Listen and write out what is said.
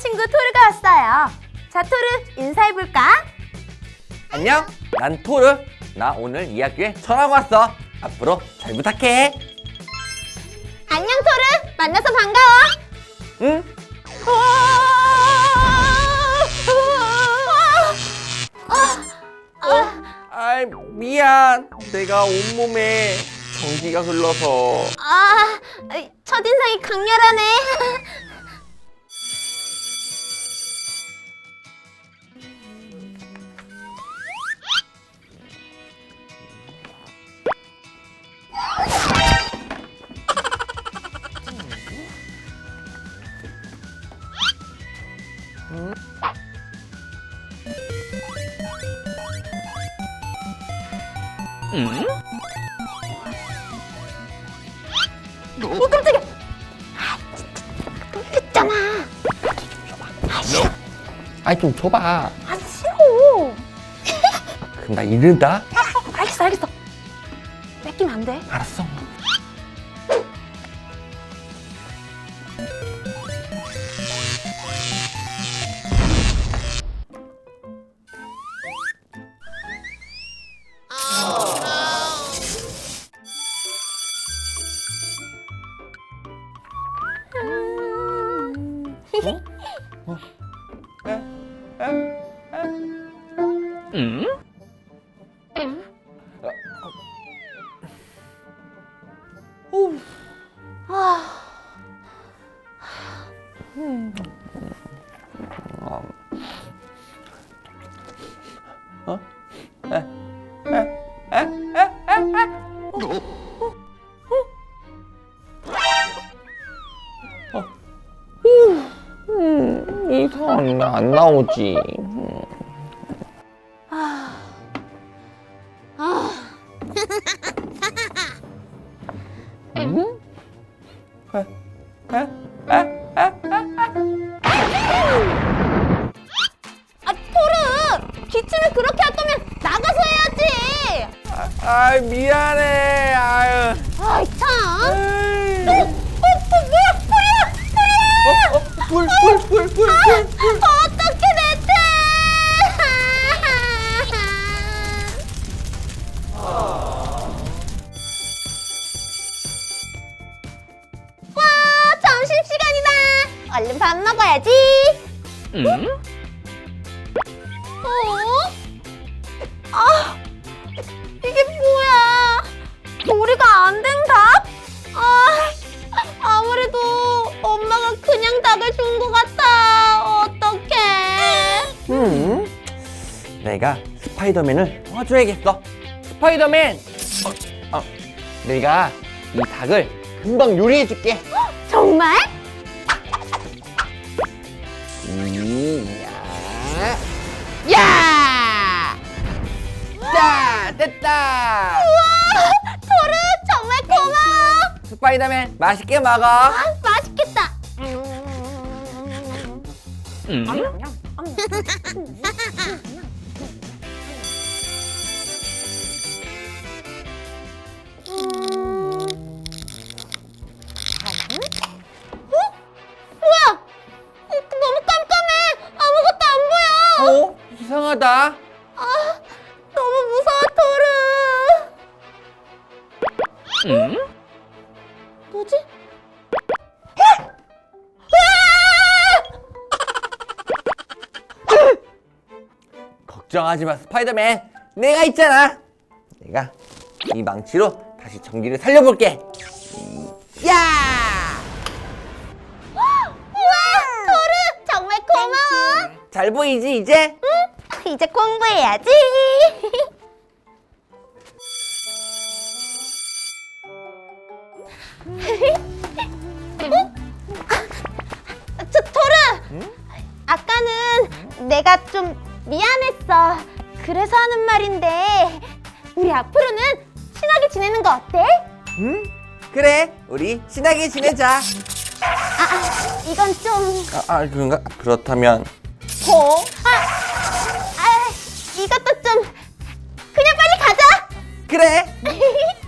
친구 토르가 왔어요. 자, 토르 인사해볼까? 안녕, 난 토르. 나 오늘 이 학교에 처음 왔어. 앞으로 잘 부탁해. 안녕, 토르. 만나서 반가워. 응? 아이 미안. 내가 온몸에 전기가 흘러서. 아, 첫인상이 강렬하네. 오, 깜짝이야. 했잖아. 아이 좀 줘봐. 아, 싫어. 그럼 나 이른다. 알겠어, 알겠어. 뺏기면 안 돼. 알았어. 어? 어? 응? 아. 음. 어? 에? 이상한 게안 나오지. 아, 토르! 기침을 그렇게 할 거면 나가서 해야지! 아 미안해. 아유. 아이, 참! 에이. 어, 어, 어, 뭐야? 불이야! 불이야! 어, 어, 불, 불, 불. 얼른 밥 먹어야지! 어? 아, 이게 뭐야? 조리가 안된 닭? 아, 아무래도 엄마가 그냥 닭을 준 것 같아. 어떡해. 음, 내가 스파이더맨을 도와줘야겠어. 스파이더맨. 어, 어, 내가 이 닭을 금방 요리해줄게. 정말? 이야. 야! 자, 됐다. 토르 정말 고마워. 스파이더맨 맛있게 먹어. 아, 맛있겠다. 어? 토르. 뭐지? 걱정하지 마, 스파이더맨. 내가 있잖아. 내가 이 망치로 다시 전기를 살려볼게. 야! 우와, 토르 정말 고마워. 잘 보이지 이제? 응, 이제 공부해야지. 어? 아, 저, 토르! 아까는 내가 좀 미안했어. 그래서 하는 말인데, 우리 앞으로는 친하게 지내는 거 어때? 응? 그래, 우리 친하게 지내자. 아, 아 이건 좀... 아, 아 그런가? 그렇다면 뭐? 아, 아, 이것도 좀... 그냥 빨리 가자! 그래.